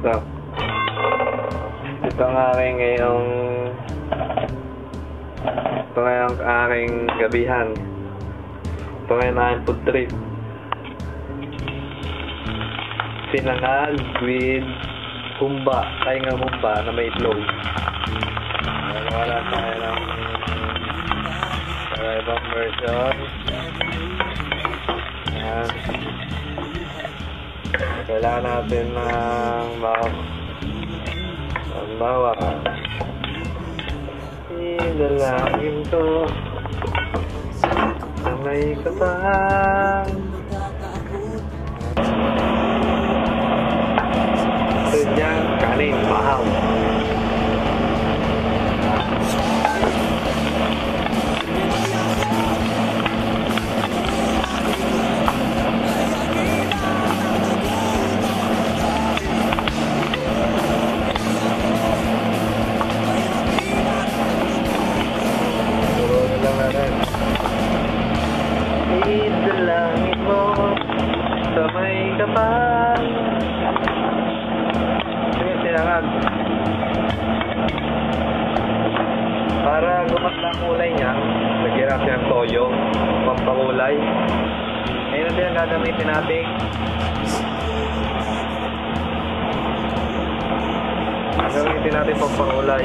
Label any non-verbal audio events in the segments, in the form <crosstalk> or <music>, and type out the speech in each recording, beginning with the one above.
So, ito ang aking ngayong ito ngayong aking gabihan. Ito ngayon ang aking food trip. Sinangag with humba, tainga humba na may itlog. Wala tayo ng ibang version. Ayan. Kailangan natin ng bawa. Ang bawa. Idalangin ko na may katang. Idalangin mo sa may kapal. Sige, sinangag. Para gumanda ang kulay niya, lagyan natin ng toyo, pampakulay. Ngayon natin ang gagamitin natin. Gagamitin natin pampakulay.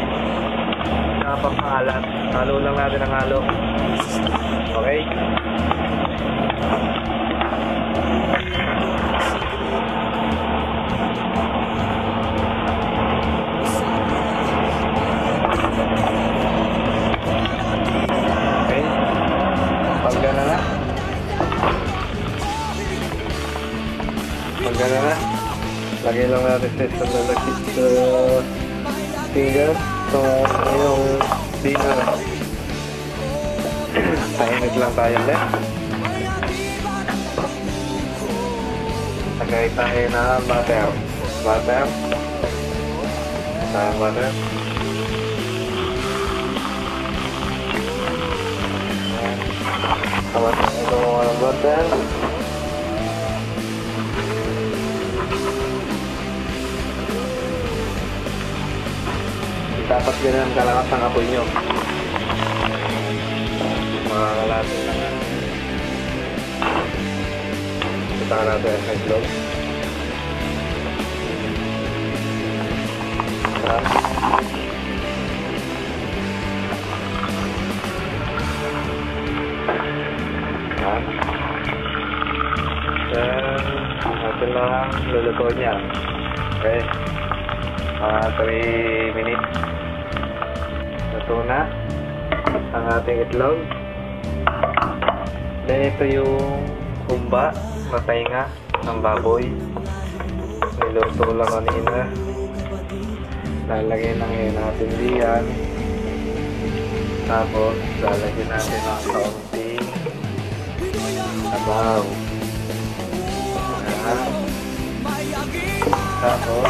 Napakalat. Halo lang natin ang halo. Okay? Okay? Pag gano'n na. Pag gano'n na. Lagay lang natin sa isang lalakit sa finger. So, yung dinner. <clears throat> Tahimik lang tayo ulit. Lagay tayo na butter. Butter. Tayo butter. Tama ito mga ng butter. Dapat ganun ang kalakas ng apoy nyo. Mga kalasin lang yan. Kita natin ang itlog. Sarap. Yan. Then, natin lang luluto niya. Okay. Mga 3 minutes. Luto na ang ating itlog. Then ito yung kumba, matainga ng baboy. Niluto lang kanina. Lalagyan lang yun natin diyan. Tapos, lalagyan natin ng kaunting sabaw. Ayan. Tapos,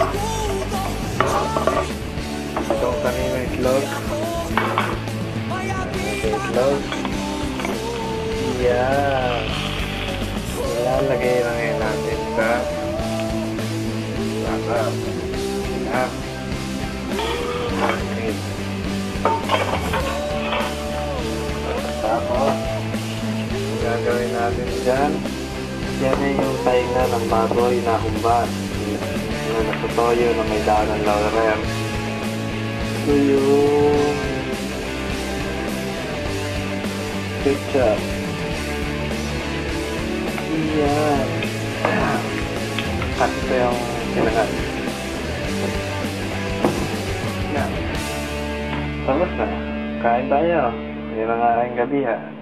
itong kanina itlog. Ito itlog. Yan. Ilalagay lang yan natin sa sabaw. Yan. Okay. Tapos, gagawin natin dyan, yan ay yung tainga ng baboy na humbat. Na nasutoyo na may daan ng laurel. Ito yung ketchup. Yan. At ito yung sinangag. Yan. Tapos na. Kain tayo. Yan ang aking gabi ha.